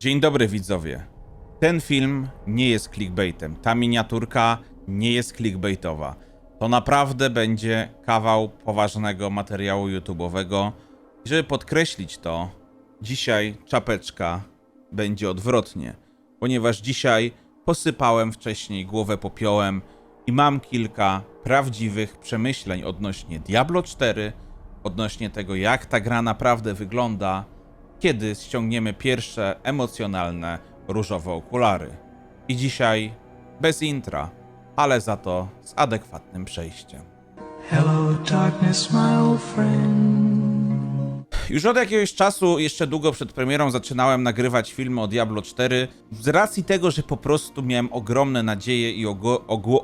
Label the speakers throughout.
Speaker 1: Dzień dobry widzowie. Ten film nie jest clickbaitem. Ta miniaturka nie jest clickbaitowa. To naprawdę będzie kawał poważnego materiału YouTube'owego. I żeby podkreślić to, dzisiaj czapeczka będzie odwrotnie, ponieważ dzisiaj posypałem wcześniej głowę popiołem i mam kilka prawdziwych przemyśleń odnośnie Diablo 4, odnośnie tego jak ta gra naprawdę wygląda, kiedy ściągniemy pierwsze emocjonalne różowe okulary. I dzisiaj bez intra, ale za to z adekwatnym przejściem.
Speaker 2: Hello, darkness, my old friend.
Speaker 1: Już od jakiegoś czasu, jeszcze długo przed premierą, zaczynałem nagrywać filmy o Diablo 4 z racji tego, że po prostu miałem ogromne nadzieje i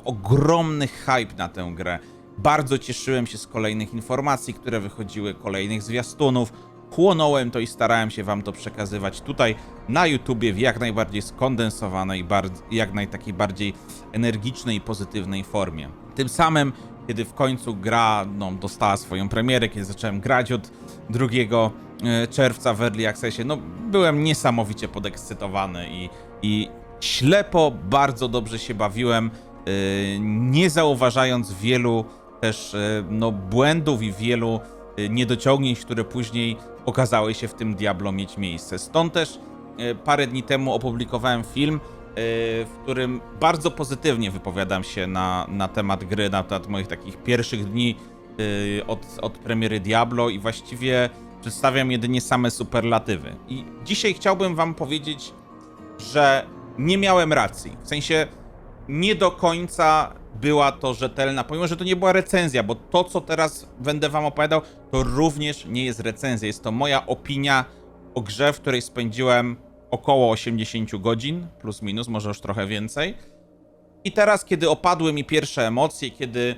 Speaker 1: ogromny hype na tę grę. Bardzo cieszyłem się z kolejnych informacji, które wychodziły, kolejnych zwiastunów. Chłonąłem to i starałem się wam to przekazywać tutaj na YouTubie w jak najbardziej skondensowanej, jak naj takiej bardziej energicznej i pozytywnej formie. Tym samym, kiedy w końcu gra no, dostała swoją premierę, kiedy zacząłem grać od 2 e, czerwca w Early Accessie, no byłem niesamowicie podekscytowany i, i ślepo bardzo dobrze się bawiłem, e, nie zauważając wielu też e, no, błędów i wielu niedociągnięć, które później okazały się w tym Diablo mieć miejsce. Stąd też e, parę dni temu opublikowałem film, e, w którym bardzo pozytywnie wypowiadam się na, na temat gry, na temat moich takich pierwszych dni e, od, od premiery Diablo i właściwie przedstawiam jedynie same superlatywy. I dzisiaj chciałbym wam powiedzieć, że nie miałem racji. W sensie nie do końca była to rzetelna, pomimo że to nie była recenzja, bo to, co teraz będę wam opowiadał, to również nie jest recenzja. Jest to moja opinia o grze, w której spędziłem około 80 godzin, plus minus, może już trochę więcej. I teraz, kiedy opadły mi pierwsze emocje, kiedy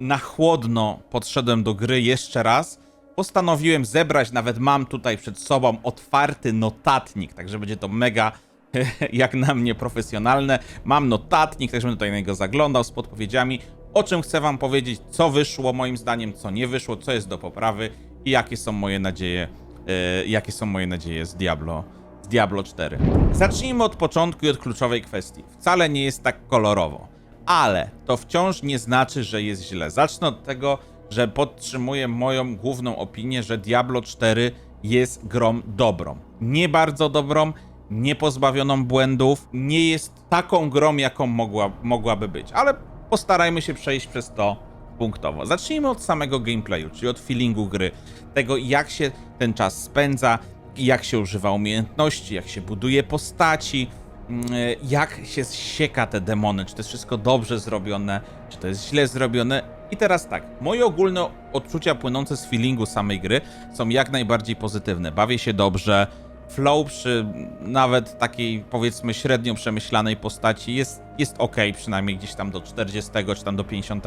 Speaker 1: na chłodno podszedłem do gry jeszcze raz, postanowiłem zebrać, nawet mam tutaj przed sobą otwarty notatnik, także będzie to mega jak na mnie profesjonalne. Mam notatnik, także będę tutaj na niego zaglądał z podpowiedziami, o czym chcę wam powiedzieć, co wyszło moim zdaniem, co nie wyszło, co jest do poprawy i jakie są moje nadzieje, e, jakie są moje nadzieje z Diablo, z Diablo 4. Zacznijmy od początku i od kluczowej kwestii. Wcale nie jest tak kolorowo, ale to wciąż nie znaczy, że jest źle. Zacznę od tego, że podtrzymuję moją główną opinię, że Diablo 4 jest grą dobrą. Nie bardzo dobrą, nie pozbawioną błędów, nie jest taką grą, jaką mogła, mogłaby być, ale postarajmy się przejść przez to punktowo. Zacznijmy od samego gameplayu, czyli od feelingu gry, tego jak się ten czas spędza, jak się używa umiejętności, jak się buduje postaci, mm, jak się sieka te demony, czy to jest wszystko dobrze zrobione, czy to jest źle zrobione. I teraz tak, moje ogólne odczucia płynące z feelingu samej gry są jak najbardziej pozytywne. Bawię się dobrze, flow przy nawet takiej powiedzmy średnio przemyślanej postaci jest, jest ok, przynajmniej gdzieś tam do 40 czy tam do 50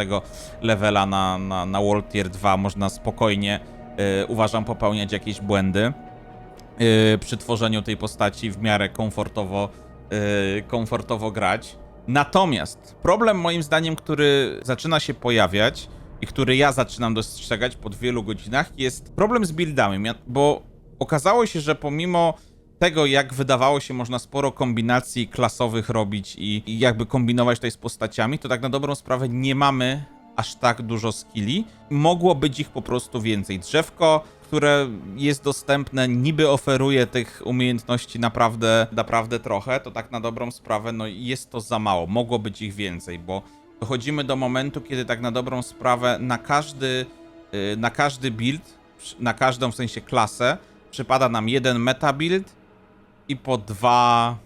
Speaker 1: levela na, na, na World Tier 2 można spokojnie, y, uważam, popełniać jakieś błędy y, przy tworzeniu tej postaci w miarę komfortowo, y, komfortowo grać. Natomiast problem moim zdaniem, który zaczyna się pojawiać i który ja zaczynam dostrzegać po wielu godzinach, jest problem z buildami, bo okazało się, że pomimo tego, jak wydawało się, można sporo kombinacji klasowych robić i, i jakby kombinować tutaj z postaciami, to tak na dobrą sprawę nie mamy aż tak dużo skilli. Mogło być ich po prostu więcej. Drzewko, które jest dostępne, niby oferuje tych umiejętności naprawdę, naprawdę trochę, to tak na dobrą sprawę, no jest to za mało. Mogło być ich więcej, bo dochodzimy do momentu, kiedy tak na dobrą sprawę na każdy, yy, na każdy build, na każdą w sensie klasę, przypada nam jeden meta build i po dwa,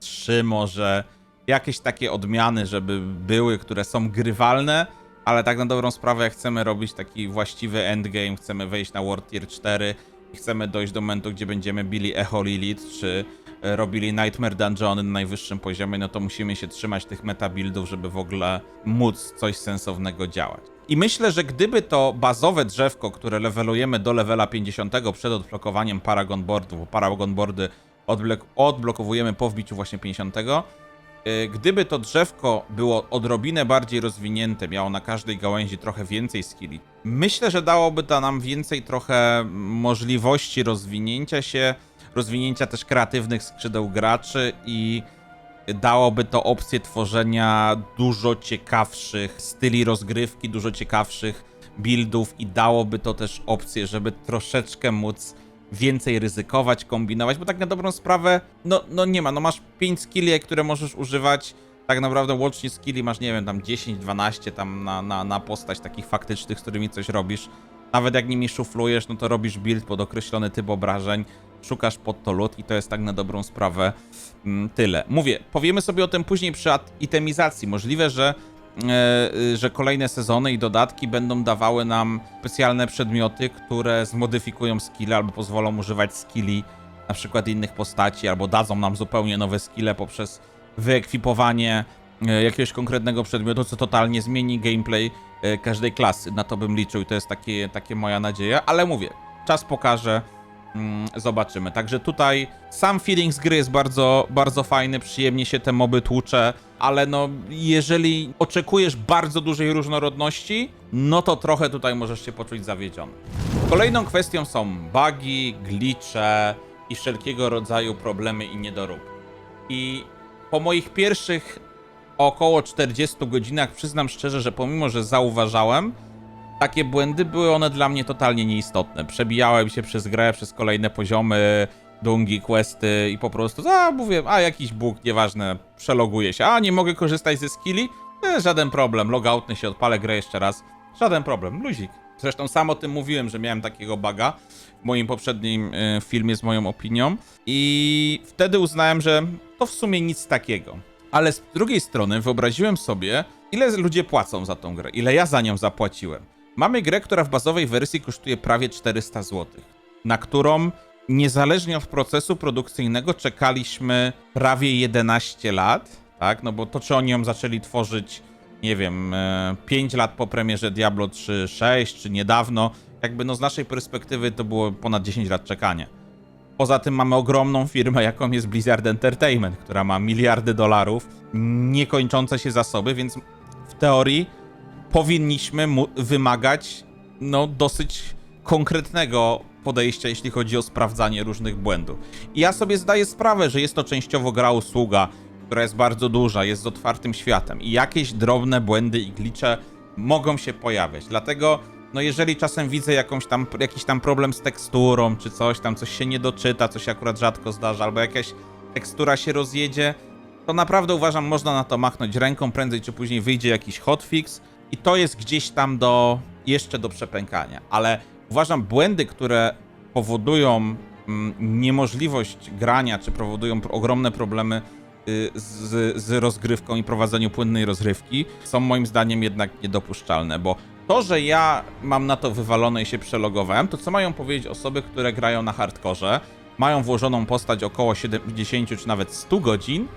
Speaker 1: trzy może jakieś takie odmiany, żeby były, które są grywalne, ale tak na dobrą sprawę, jak chcemy robić taki właściwy endgame, chcemy wejść na World Tier 4 i chcemy dojść do momentu, gdzie będziemy bili Echo Lilith, czy e, robili Nightmare Dungeony na najwyższym poziomie, no to musimy się trzymać tych meta buildów, żeby w ogóle móc coś sensownego działać. I myślę, że gdyby to bazowe drzewko, które levelujemy do levela 50 przed odblokowaniem Paragon Boardów, bo Paragon Boardy odblok- odblokowujemy po wbiciu właśnie 50, Y, Gdyby to drzewko było odrobinę bardziej rozwinięte, miało na każdej gałęzi trochę więcej skilli, myślę, że dałoby to nam więcej trochę możliwości rozwinięcia się rozwinięcia też kreatywnych skrzydeł graczy i dałoby to opcję tworzenia dużo ciekawszych styli rozgrywki, dużo ciekawszych buildów i dałoby to też opcję, żeby troszeczkę móc więcej ryzykować, kombinować, bo tak na dobrą sprawę, no, no nie ma, no masz 5 skilli, które możesz używać, tak naprawdę łącznie skilli masz, nie wiem, tam 10, 12 tam na, na, na postać takich faktycznych, z którymi coś robisz. Nawet jak nimi szuflujesz, no to robisz build pod określony typ obrażeń, szukasz pod to lód i to jest tak na dobrą sprawę mm, tyle. Mówię, powiemy sobie o tym później przy itemizacji. Możliwe, że, e, y, że kolejne sezony i dodatki będą dawały nam specjalne przedmioty, które zmodyfikują skille albo pozwolą używać skilli na przykład innych postaci, albo dadzą nam zupełnie nowe skille poprzez wyekwipowanie e, jakiegoś konkretnego przedmiotu, co totalnie zmieni gameplay e, każdej klasy. Na to bym liczył i to jest takie, takie moja nadzieja, ale mówię, czas pokaże, zobaczymy. Także tutaj sam feeling z gry jest bardzo, bardzo fajny, przyjemnie się te moby tłucze, ale no jeżeli oczekujesz bardzo dużej różnorodności, no to trochę tutaj możesz się poczuć zawiedziony. Kolejną kwestią są bugi, glitche i wszelkiego rodzaju problemy i niedoróbki. I po moich pierwszych około 40 godzinach przyznam szczerze, że pomimo, że zauważałem, takie błędy były one dla mnie totalnie nieistotne. Przebijałem się przez grę, przez kolejne poziomy, dungi, questy i po prostu, a mówię, a jakiś bóg, nieważne, przeloguję się, a nie mogę korzystać ze skilli? E, żaden problem, logoutny się odpalę grę jeszcze raz, żaden problem, luzik. Zresztą sam o tym mówiłem, że miałem takiego buga w moim poprzednim e, filmie z moją opinią i wtedy uznałem, że to w sumie nic takiego. Ale z drugiej strony wyobraziłem sobie, ile ludzie płacą za tą grę, ile ja za nią zapłaciłem. Mamy grę, która w bazowej wersji kosztuje prawie 400 zł, na którą niezależnie od procesu produkcyjnego czekaliśmy prawie 11 lat, tak? No bo to, czy oni ją zaczęli tworzyć, nie wiem, e, 5 lat po premierze Diablo 3, 6, czy niedawno, jakby no z naszej perspektywy to było ponad 10 lat czekania. Poza tym mamy ogromną firmę, jaką jest Blizzard Entertainment, która ma miliardy dolarów, niekończące się zasoby, więc w teorii powinniśmy wymagać no dosyć konkretnego podejścia, jeśli chodzi o sprawdzanie różnych błędów. I ja sobie zdaję sprawę, że jest to częściowo gra usługa, która jest bardzo duża, jest z otwartym światem i jakieś drobne błędy i glicze mogą się pojawiać. Dlatego no jeżeli czasem widzę jakąś tam, jakiś tam problem z teksturą, czy coś tam, coś się nie doczyta, coś się akurat rzadko zdarza, albo jakaś tekstura się rozjedzie, to naprawdę uważam, można na to machnąć ręką, prędzej czy później wyjdzie jakiś hotfix i to jest gdzieś tam do, jeszcze do przepękania, ale uważam błędy, które powodują mm, niemożliwość grania, czy powodują ogromne problemy y, z, z rozgrywką i prowadzeniu płynnej rozrywki, są moim zdaniem jednak niedopuszczalne, bo to, że ja mam na to wywalone i się przelogowałem, to co mają powiedzieć osoby, które grają na hardkorze, mają włożoną postać około 70 czy nawet 100 godzin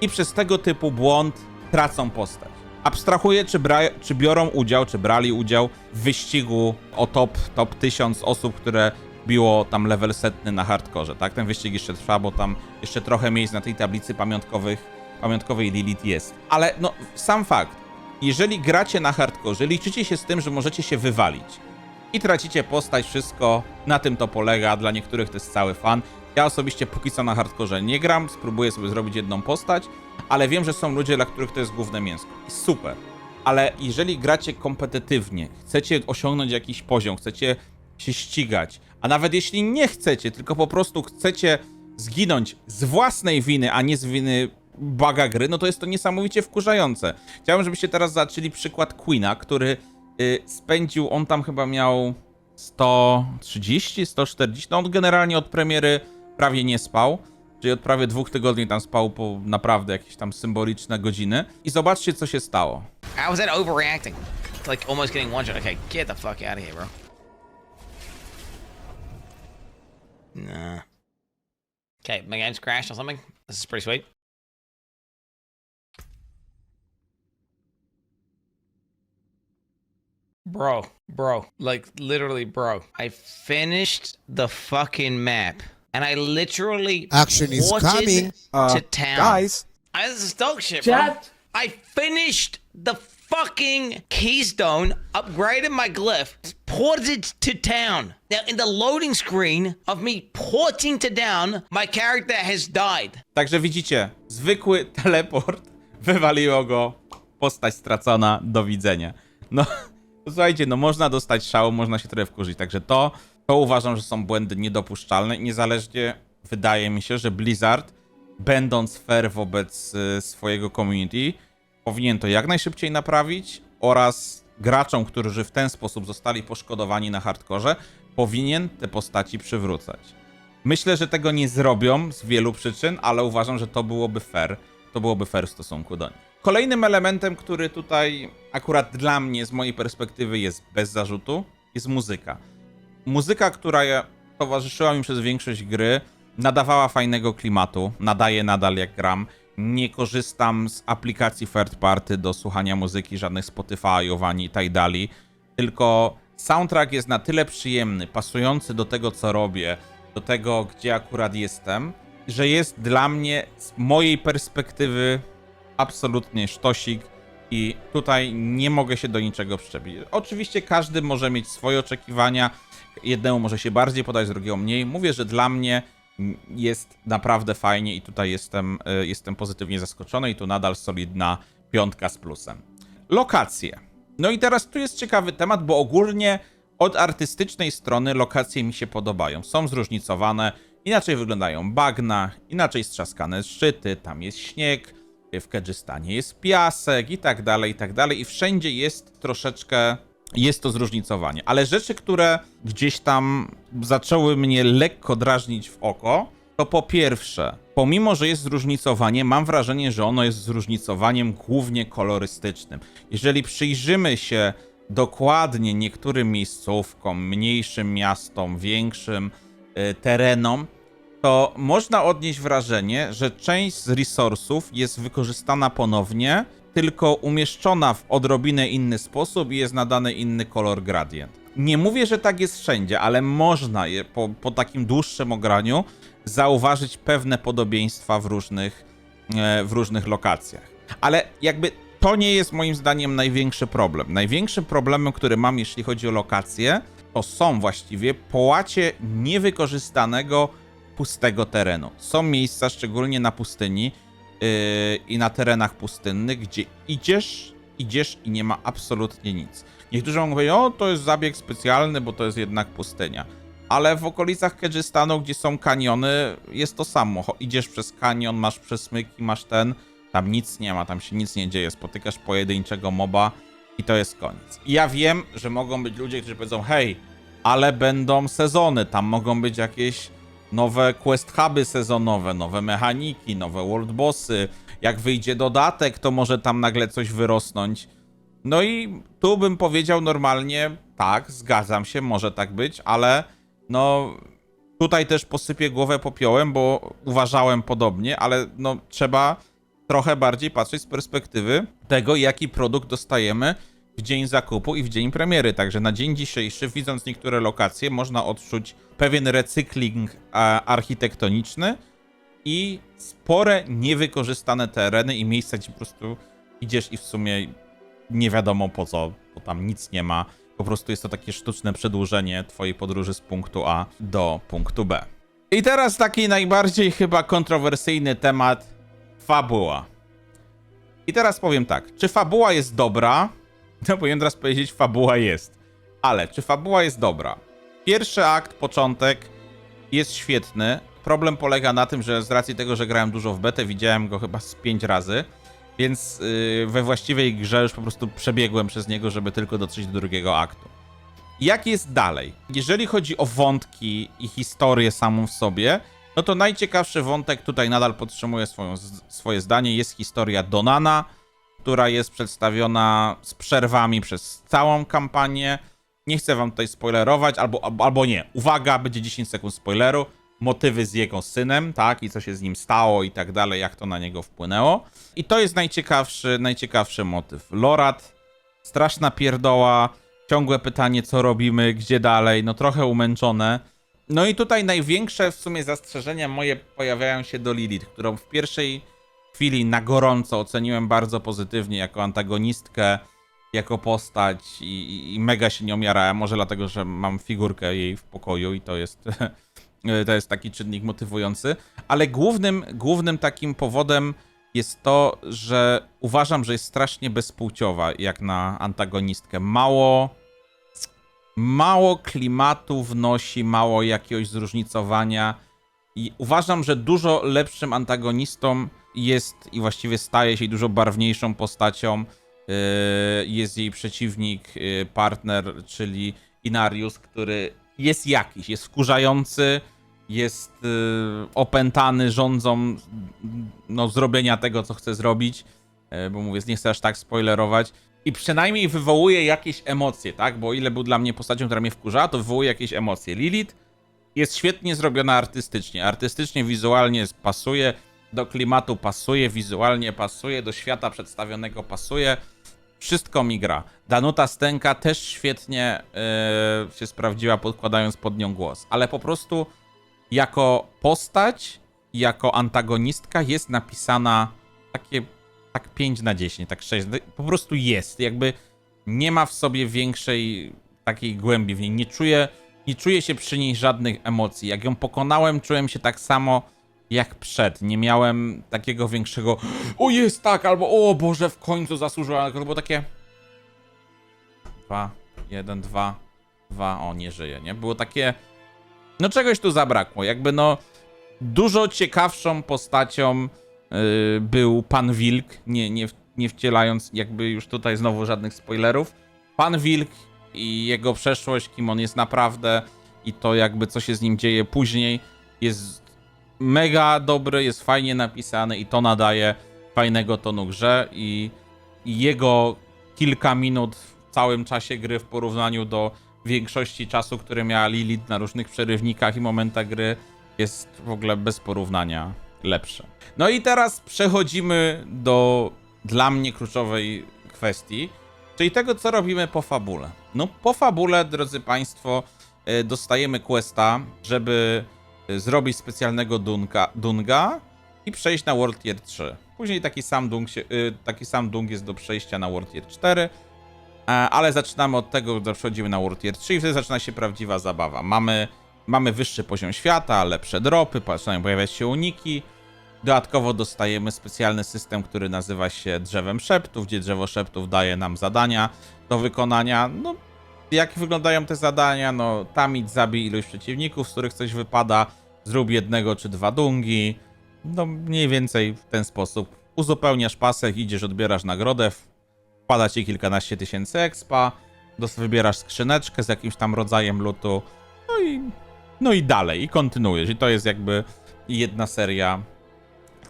Speaker 1: i przez tego typu błąd tracą postać. Abstrahuję, czy, czy biorą udział, czy brali udział w wyścigu o top, top 1000 osób, które biło tam level setny na hardkorze, tak? Ten wyścig jeszcze trwa, bo tam jeszcze trochę miejsc na tej tablicy pamiątkowych, pamiątkowej Lilith jest. Ale no, sam fakt, jeżeli gracie na hardkorze, liczycie się z tym, że możecie się wywalić i tracicie postać, wszystko, na tym to polega, dla niektórych to jest cały fan. Ja osobiście póki co na hardkorze nie gram, spróbuję sobie zrobić jedną postać, ale wiem, że są ludzie, dla których to jest główne mięsko. Super. Ale jeżeli gracie kompetytywnie, chcecie osiągnąć jakiś poziom, chcecie się ścigać, a nawet jeśli nie chcecie, tylko po prostu chcecie zginąć z własnej winy, a nie z winy baga gry, no to jest to niesamowicie wkurzające. Chciałbym, żebyście teraz zaczęli przykład Queena, który y, spędził, on tam chyba miał 130, 140, no on generalnie od premiery prawie nie spał, czyli od prawie dwóch tygodni tam spał po naprawdę jakieś tam symboliczne godziny. I zobaczcie, co się stało.
Speaker 3: How was that overreacting? It's like almost getting. Okay, get the fuck out of here, bro. Nah. Okay, my game's crashed or something. This is pretty sweet. Bro, bro, like literally, bro. I finished the fucking map, and I literally
Speaker 4: Action is
Speaker 3: ported
Speaker 4: coming.
Speaker 3: to town.
Speaker 5: Guys,
Speaker 3: I, this is dog shit, bro. I finished the fucking keystone, upgraded my glyph, ported it to town. Now, in the loading screen of me porting to down, my character has died.
Speaker 1: Także widzicie, zwykły teleport, wywaliło go, postać stracona, do widzenia. No, słuchajcie, no można dostać szału, można się trochę wkurzyć, także to, to uważam, że są błędy niedopuszczalne i niezależnie wydaje mi się, że Blizzard, będąc fair wobec y, swojego community, powinien to jak najszybciej naprawić oraz graczom, którzy w ten sposób zostali poszkodowani na hardkorze, powinien te postaci przywrócać. Myślę, że tego nie zrobią z wielu przyczyn, ale uważam, że to byłoby fair. To byłoby fair w stosunku do nich. Kolejnym elementem, który tutaj akurat dla mnie, z mojej perspektywy, jest bez zarzutu, jest muzyka. Muzyka, która towarzyszyła mi przez większość gry, nadawała fajnego klimatu, nadaje nadal jak gram. Nie korzystam z aplikacji third party do słuchania muzyki, żadnych Spotify'ów ani Tidali, tylko soundtrack jest na tyle przyjemny, pasujący do tego, co robię, do tego, gdzie akurat jestem, że jest dla mnie z mojej perspektywy absolutnie sztosik i tutaj nie mogę się do niczego przyczepić. Oczywiście każdy może mieć swoje oczekiwania, jednemu może się bardziej podać, drugiemu mniej. Mówię, że dla mnie jest naprawdę fajnie i tutaj jestem, y, jestem pozytywnie zaskoczony i tu nadal solidna piątka z plusem. Lokacje. No i teraz tu jest ciekawy temat, bo ogólnie od artystycznej strony lokacje mi się podobają. Są zróżnicowane, inaczej wyglądają bagna, inaczej strzaskane szczyty, tam jest śnieg, w Kedżystanie jest piasek i tak dalej, i tak dalej. I wszędzie jest troszeczkę, jest to zróżnicowanie. Ale rzeczy, które gdzieś tam zaczęły mnie lekko drażnić w oko, to po pierwsze, pomimo, że jest zróżnicowanie, mam wrażenie, że ono jest zróżnicowaniem głównie kolorystycznym. Jeżeli przyjrzymy się dokładnie niektórym miejscówkom, mniejszym miastom, większym y, terenom, to można odnieść wrażenie, że część z resursów jest wykorzystana ponownie, tylko umieszczona w odrobinę inny sposób i jest nadany inny kolor gradient. Nie mówię, że tak jest wszędzie, ale można je po, po takim dłuższym ograniu zauważyć pewne podobieństwa w różnych, e, w różnych lokacjach. Ale jakby to nie jest moim zdaniem największy problem. Największym problemem, który mam, jeśli chodzi o lokacje, to są właściwie połacie niewykorzystanego pustego terenu. Są miejsca, szczególnie na pustyni yy, i na terenach pustynnych, gdzie idziesz, idziesz i nie ma absolutnie nic. Niektórzy powiedzieć, o to jest zabieg specjalny, bo to jest jednak pustynia. Ale w okolicach Kedżystanu, gdzie są kaniony, jest to samo. Idziesz przez kanion, masz przesmyki, masz ten, tam nic nie ma, tam się nic nie dzieje. Spotykasz pojedynczego moba i to jest koniec. I ja wiem, że mogą być ludzie, którzy powiedzą, hej, ale będą sezony, tam mogą być jakieś nowe quest huby sezonowe, nowe mechaniki, nowe world bossy. Jak wyjdzie dodatek, to może tam nagle coś wyrosnąć. No i tu bym powiedział normalnie, tak, zgadzam się, może tak być, ale no tutaj też posypię głowę popiołem, bo uważałem podobnie, ale no trzeba trochę bardziej patrzeć z perspektywy tego, jaki produkt dostajemy w dzień zakupu i w dzień premiery. Także na dzień dzisiejszy, widząc niektóre lokacje, można odczuć pewien recykling architektoniczny i spore niewykorzystane tereny i miejsca, gdzie po prostu idziesz i w sumie nie wiadomo po co, bo tam nic nie ma. Po prostu jest to takie sztuczne przedłużenie twojej podróży z punktu A do punktu B. I teraz taki najbardziej chyba kontrowersyjny temat fabuła. I teraz powiem tak, czy fabuła jest dobra? No powinien teraz powiedzieć, fabuła jest. Ale czy fabuła jest dobra? Pierwszy akt, początek jest świetny. Problem polega na tym, że z racji tego, że grałem dużo w betę, widziałem go chyba z 5 razy, więc yy, we właściwej grze już po prostu przebiegłem przez niego, żeby tylko dotrzeć do drugiego aktu. Jak jest dalej? Jeżeli chodzi o wątki i historię samą w sobie, no to najciekawszy wątek tutaj nadal podtrzymuje swoją, swoje zdanie. Jest historia Donana, która jest przedstawiona z przerwami przez całą kampanię. Nie chcę wam tutaj spoilerować, albo, albo, nie. Uwaga, będzie 10 sekund spoileru. Motywy z jego synem, tak, i co się z nim stało i tak dalej, jak to na niego wpłynęło. I to jest najciekawszy, najciekawszy motyw. Lorat, straszna pierdoła, ciągłe pytanie, co robimy, gdzie dalej, no trochę umęczone. No i tutaj największe w sumie zastrzeżenia moje pojawiają się do Lilith, którą w pierwszej chwili na gorąco oceniłem bardzo pozytywnie jako antagonistkę, jako postać i, i- mega się nią jarałem. Może dlatego, że mam figurkę jej w pokoju i to jest, to jest taki czynnik motywujący. Ale głównym, głównym takim powodem jest to, że uważam, że jest strasznie bezpłciowa jak na antagonistkę. Mało mało klimatu wnosi, mało jakiegoś zróżnicowania. I uważam, że dużo lepszym antagonistą jest i właściwie staje się dużo barwniejszą postacią. yy, Jest jej przeciwnik, yy, partner, czyli Inarius, który jest jakiś, jest wkurzający, jest yy, opętany rządzą no, zrobienia tego, co chce zrobić. Bo mówię, nie chcę aż tak spoilerować. I przynajmniej wywołuje jakieś emocje, tak? Bo ile był dla mnie postacią, która mnie wkurza, to wywołuje jakieś emocje. Lilith jest świetnie zrobiona artystycznie. Artystycznie, wizualnie pasuje, do klimatu pasuje, wizualnie pasuje, do świata przedstawionego pasuje. Wszystko mi gra. Danuta Stenka też świetnie yy, się sprawdziła, podkładając pod nią głos. Ale po prostu jako postać, jako antagonistka jest napisana takie tak 5 na 10, tak 6. Po prostu jest. Jakby nie ma w sobie większej takiej głębi w niej. Nie czuję, nie czuję się przy niej żadnych emocji. Jak ją pokonałem, czułem się tak samo jak przed. Nie miałem takiego większego o jest tak, albo o Boże, w końcu zasłużyłem. Było takie dwa, jeden, dwa, dwa, o nie żyje, nie? Było takie no czegoś tu zabrakło. Jakby no dużo ciekawszą postacią yy, był Pan Wilk, nie, nie, nie wcielając jakby już tutaj znowu żadnych spoilerów. Pan Wilk i jego przeszłość, kim on jest naprawdę i to jakby co się z nim dzieje później jest mega dobry, jest fajnie napisany i to nadaje fajnego tonu grze i, i jego kilka minut w całym czasie gry w porównaniu do większości czasu, który miała Lilith na różnych przerywnikach i momentach gry jest w ogóle bez porównania lepsze. No i teraz przechodzimy do dla mnie kluczowej kwestii, czyli tego, co robimy po fabule. No, po fabule, drodzy Państwo, e, dostajemy questa, żeby zrobić specjalnego dunga, dunga i przejść na World Tier 3. Później taki sam dung, się, y, taki sam dung jest do przejścia na World Tier 4. E, ale zaczynamy od tego, że przechodzimy na World Tier 3 i wtedy zaczyna się prawdziwa zabawa. Mamy, mamy wyższy poziom świata, lepsze dropy, zaczynają pojawiać się uniki. Dodatkowo dostajemy specjalny system, który nazywa się Drzewem Szeptów, gdzie drzewo szeptów daje nam zadania do wykonania. No, jak wyglądają te zadania? No, tam idź, zabij ilość przeciwników, z których coś wypada, zrób jednego czy dwa dungi. No, mniej więcej w ten sposób. Uzupełniasz pasek, idziesz, odbierasz nagrodę, wpada ci kilkanaście tysięcy expa, wybierasz skrzyneczkę z jakimś tam rodzajem lutu, no i, no i dalej, i kontynuujesz. I to jest jakby jedna seria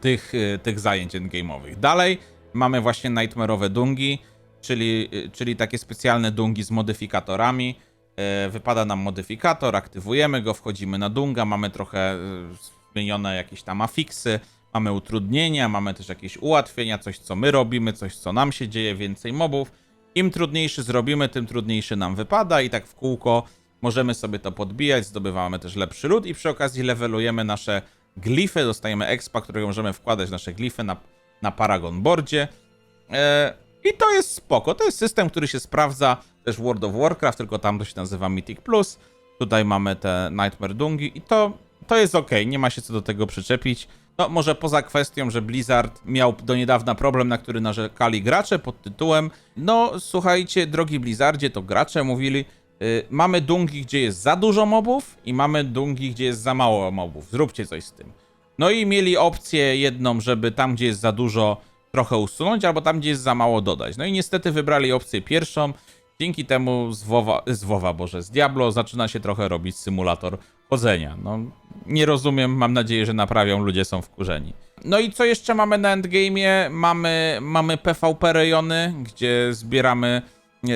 Speaker 1: tych, y, tych zajęć endgame'owych. Dalej mamy właśnie nightmare'owe dungi, czyli, y, czyli takie specjalne dungi z modyfikatorami. E, Wypada nam modyfikator, aktywujemy go, wchodzimy na dunga, mamy trochę y, zmienione jakieś tam afiksy, mamy utrudnienia, mamy też jakieś ułatwienia, coś co my robimy, coś co nam się dzieje, więcej mobów. Im trudniejszy zrobimy, tym trudniejszy nam wypada i tak w kółko możemy sobie to podbijać, zdobywamy też lepszy lód i przy okazji levelujemy nasze glify, dostajemy expa, którego możemy wkładać nasze glify na, na Paragon Boardzie. E, I to jest spoko. To jest system, który się sprawdza też World of Warcraft, tylko tam to się nazywa Mythic Plus. Tutaj mamy te Nightmare Dungi i to, to jest ok, nie ma się co do tego przyczepić. No, może poza kwestią, że Blizzard miał do niedawna problem, na który narzekali gracze pod tytułem No, słuchajcie, drogi Blizzardzie, to gracze mówili y, mamy dungi, gdzie jest za dużo mobów i mamy dungi, gdzie jest za mało mobów. Zróbcie coś z tym. No i mieli opcję jedną, żeby tam, gdzie jest za dużo, trochę usunąć, albo tam, gdzie jest za mało, dodać. No i niestety wybrali opcję pierwszą. Dzięki temu z WoWa, z WoWa Boże, z Diablo zaczyna się trochę robić symulator chodzenia. No, nie rozumiem, mam nadzieję, że naprawią, ludzie są wkurzeni. No i co jeszcze mamy na endgame'ie? Mamy, mamy PvP rejony, gdzie zbieramy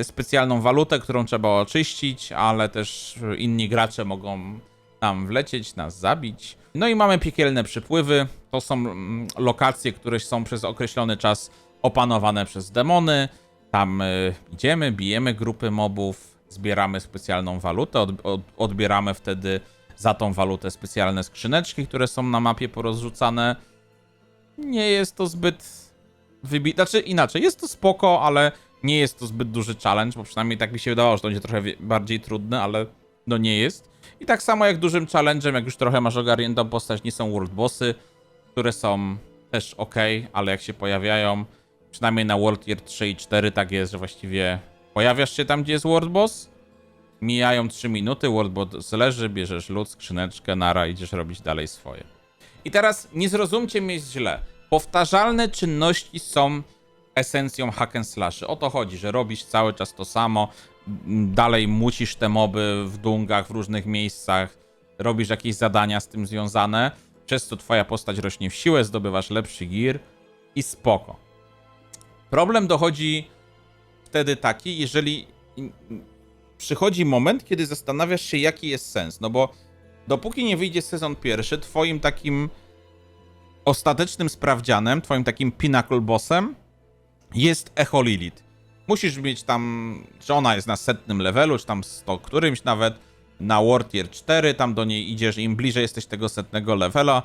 Speaker 1: specjalną walutę, którą trzeba oczyścić, ale też inni gracze mogą tam wlecieć, nas zabić. No i mamy piekielne przypływy. To są mm, lokacje, które są przez określony czas opanowane przez demony. Tam y, idziemy, bijemy grupy mobów, zbieramy specjalną walutę, od, od, odbieramy wtedy za tą walutę specjalne skrzyneczki, które są na mapie porozrzucane. nie jest to zbyt wybitne. Znaczy inaczej, jest to spoko, ale nie jest to zbyt duży challenge, bo przynajmniej tak mi się wydawało, że to będzie trochę bardziej trudne, ale no nie jest. I tak samo jak dużym challenge'em, jak już trochę masz ogarniętą postać, nie są world bossy, które są też ok, ale jak się pojawiają, przynajmniej na World Tier 3 i 4 tak jest, że właściwie pojawiasz się tam, gdzie jest world boss, mijają 3 minuty, world boss leży, bierzesz lód, skrzyneczkę, nara, idziesz robić dalej swoje. I teraz nie zrozumcie mnie źle. Powtarzalne czynności są esencją hack and slashy. O to chodzi, że robisz cały czas to samo, dalej musisz te moby w dungach, w różnych miejscach, robisz jakieś zadania z tym związane, przez co twoja postać rośnie w siłę, zdobywasz lepszy gear i spoko. Problem dochodzi wtedy taki, jeżeli przychodzi moment, kiedy zastanawiasz się, jaki jest sens. No bo dopóki nie wyjdzie sezon pierwszy, twoim takim ostatecznym sprawdzianem, twoim takim pinnacle bossem jest Echo Lilith. Musisz mieć tam, czy ona jest na setnym levelu, czy tam 100 którymś nawet, na War Tier 4, tam do niej idziesz, im bliżej jesteś tego setnego levela,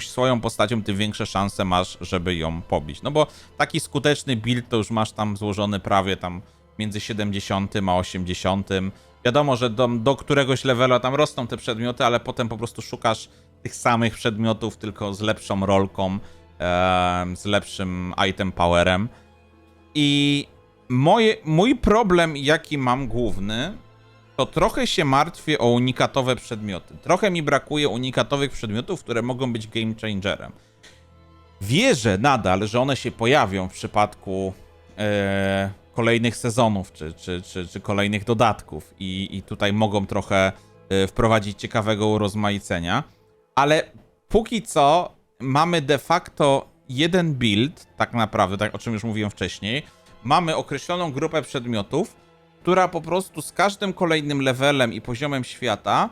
Speaker 1: swoją postacią, tym większe szanse masz, żeby ją pobić. No bo taki skuteczny build to już masz tam złożony prawie tam między 70 a 80. Wiadomo, że do, do któregoś levela tam rosną te przedmioty, ale potem po prostu szukasz tych samych przedmiotów, tylko z lepszą rolką, em, z lepszym item powerem. I moje, mój problem, jaki mam główny, to trochę się martwię o unikatowe przedmioty. Trochę mi brakuje unikatowych przedmiotów, które mogą być game changerem. Wierzę nadal, że one się pojawią w przypadku e, kolejnych sezonów czy, czy, czy, czy kolejnych dodatków i, i tutaj mogą trochę e, wprowadzić ciekawego urozmaicenia, ale póki co mamy de facto jeden build, tak naprawdę, tak o czym już mówiłem wcześniej. Mamy określoną grupę przedmiotów, która po prostu z każdym kolejnym levelem i poziomem świata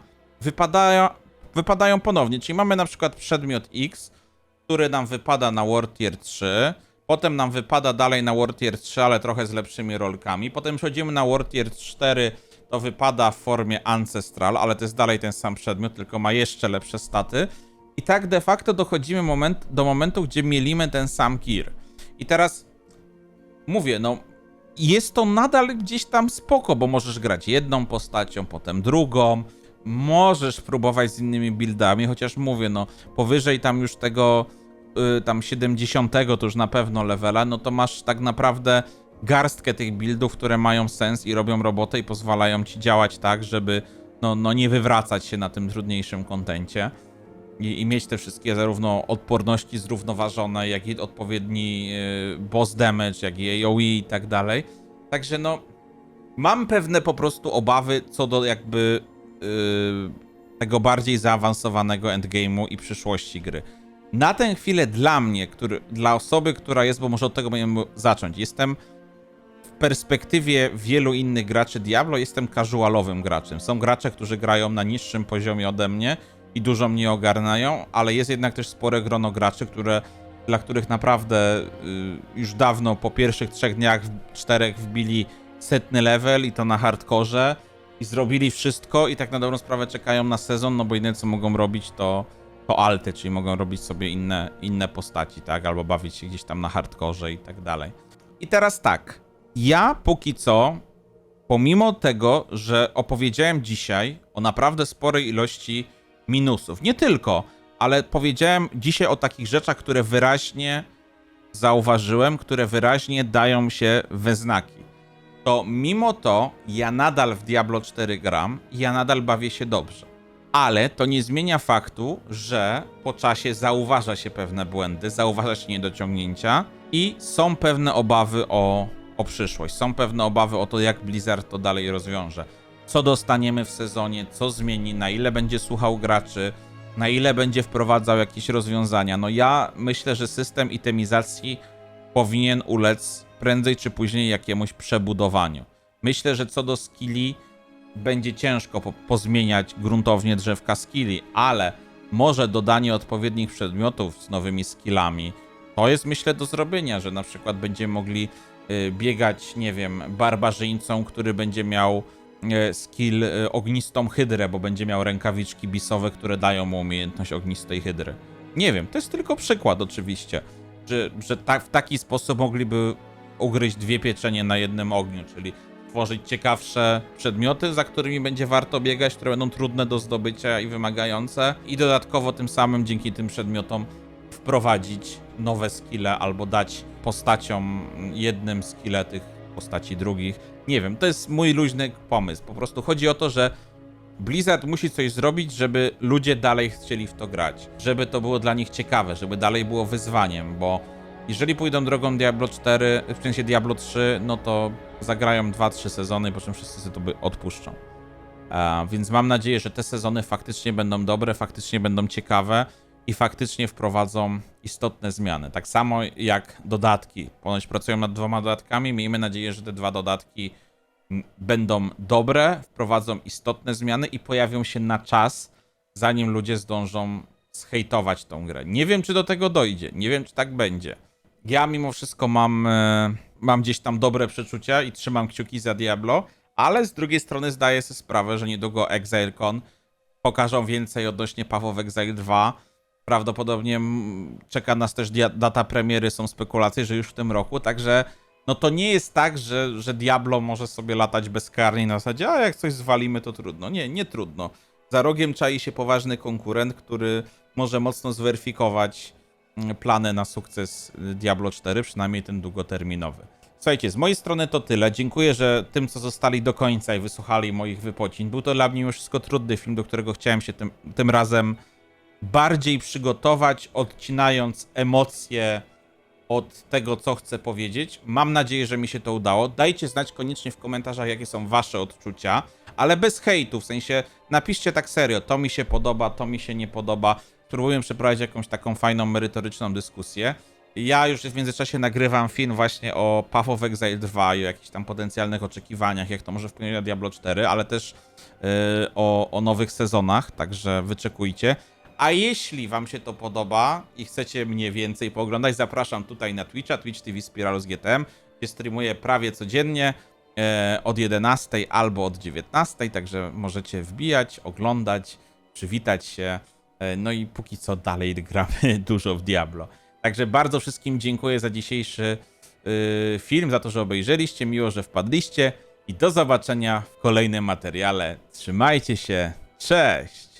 Speaker 1: wypadają, ponownie. Czyli mamy na przykład przedmiot X, który nam wypada na World Tier 3, potem nam wypada dalej na World Tier 3, ale trochę z lepszymi rolkami, potem przechodzimy na World Tier 4, to wypada w formie Ancestral, ale to jest dalej ten sam przedmiot, tylko ma jeszcze lepsze staty. I tak de facto dochodzimy moment, do momentu, gdzie mielimy ten sam gear. I teraz mówię, no jest to nadal gdzieś tam spoko, bo możesz grać jedną postacią, potem drugą, możesz próbować z innymi buildami, chociaż mówię, no powyżej tam już tego y, tam 70 to już na pewno levela, no to masz tak naprawdę garstkę tych buildów, które mają sens i robią robotę i pozwalają ci działać tak, żeby no, no nie wywracać się na tym trudniejszym kontencie i, i mieć te wszystkie zarówno odporności zrównoważone, jak i odpowiedni y, boss damage, jak i AoE i tak dalej. Także no, mam pewne po prostu obawy co do jakby y, tego bardziej zaawansowanego endgame'u i przyszłości gry. Na tę chwilę dla mnie, który, dla osoby, która jest, bo może od tego będziemy zacząć, jestem w perspektywie wielu innych graczy Diablo, jestem casualowym graczem. Są gracze, którzy grają na niższym poziomie ode mnie i dużo mnie ogarniają, ale jest jednak też spore grono graczy, które, dla których naprawdę y, już dawno po pierwszych trzech dniach, czterech wbili setny level i to na hardkorze i zrobili wszystko i tak na dobrą sprawę czekają na sezon, no bo jedyne co mogą robić to, to alty, czyli mogą robić sobie inne, inne postaci, tak, albo bawić się gdzieś tam na hardkorze i tak dalej. I teraz tak, ja póki co pomimo tego, że opowiedziałem dzisiaj o naprawdę sporej ilości minusów, nie tylko, ale powiedziałem dzisiaj o takich rzeczach, które wyraźnie zauważyłem, które wyraźnie dają się we znaki. To mimo to ja nadal w Diablo 4 gram ja nadal bawię się dobrze. Ale to nie zmienia faktu, że po czasie zauważa się pewne błędy, zauważa się niedociągnięcia i są pewne obawy o, o przyszłość. Są pewne obawy o to, jak Blizzard to dalej rozwiąże. Co dostaniemy w sezonie, co zmieni, na ile będzie słuchał graczy, na ile będzie wprowadzał jakieś rozwiązania. No ja myślę, że system itemizacji powinien ulec prędzej czy później jakiemuś przebudowaniu. Myślę, że co do skilli będzie ciężko po pozmieniać gruntownie drzewka skilli, ale może dodanie odpowiednich przedmiotów z nowymi skillami to jest myślę do zrobienia, że na przykład będziemy mogli y, biegać, nie wiem, barbarzyńcą, który będzie miał skill y, ognistą hydrę, bo będzie miał rękawiczki bisowe, które dają mu umiejętność ognistej hydry. Nie wiem, to jest tylko przykład oczywiście, że, że tak, w taki sposób mogliby ugryźć dwie pieczenie na jednym ogniu, czyli tworzyć ciekawsze przedmioty, za którymi będzie warto biegać, które będą trudne do zdobycia i wymagające i dodatkowo tym samym dzięki tym przedmiotom wprowadzić nowe skille albo dać postaciom jednym skille tych postaci drugich. Nie wiem, to jest mój luźny pomysł. Po prostu chodzi o to, że Blizzard musi coś zrobić, żeby ludzie dalej chcieli w to grać, żeby to było dla nich ciekawe, żeby dalej było wyzwaniem, bo jeżeli pójdą drogą Diablo 4, w sensie Diablo 3, no to zagrają 2-3 sezony, po czym wszyscy sobie to odpuszczą. Więc mam nadzieję, że te sezony faktycznie będą dobre, faktycznie będą ciekawe i faktycznie wprowadzą istotne zmiany. Tak samo jak dodatki. Ponoć pracują nad dwoma dodatkami. Miejmy nadzieję, że te dwa dodatki m, będą dobre, wprowadzą istotne zmiany i pojawią się na czas, zanim ludzie zdążą zhejtować tą grę. Nie wiem, czy do tego dojdzie. Nie wiem, czy tak będzie. Ja mimo wszystko mam, e, mam gdzieś tam dobre przeczucia i trzymam kciuki za Diablo, ale z drugiej strony zdaję sobie sprawę, że niedługo ExileCon pokażą więcej odnośnie Path of Exile 2. Prawdopodobnie czeka nas też data premiery, są spekulacje, że już w tym roku, także no to nie jest tak, że, że Diablo może sobie latać bezkarnie na zasadzie, a jak coś zwalimy, to trudno. Nie, nie trudno. Za rogiem czai się poważny konkurent, który może mocno zweryfikować mm, plany na sukces y, Diablo 4, przynajmniej ten długoterminowy. Słuchajcie, z mojej strony to tyle. Dziękuję, że tym, co zostali do końca i wysłuchali moich wypocin. Był to dla mnie już wszystko trudny film, do którego chciałem się tym, tym razem bardziej przygotować, odcinając emocje od tego, co chcę powiedzieć. Mam nadzieję, że mi się to udało. Dajcie znać koniecznie w komentarzach, jakie są wasze odczucia, ale bez hejtu, w sensie napiszcie tak serio, to mi się podoba, to mi się nie podoba. Spróbuję przeprowadzić jakąś taką fajną, merytoryczną dyskusję. Ja już w międzyczasie nagrywam film właśnie o Path of Exile 2 i o jakichś tam potencjalnych oczekiwaniach, jak to może wpłynąć na Diablo 4, ale też yy, o, o nowych sezonach, także wyczekujcie. A jeśli wam się to podoba i chcecie mnie więcej pooglądać, zapraszam tutaj na Twitcha, Twitch TV Spiralus GTM, gdzie streamuję prawie codziennie e, od 11 albo od 19, także możecie wbijać, oglądać, przywitać się. E, no i póki co dalej gramy dużo w Diablo. Także bardzo wszystkim dziękuję za dzisiejszy y, film, za to, że obejrzeliście, miło, że wpadliście i do zobaczenia w kolejnym materiale. Trzymajcie się, cześć!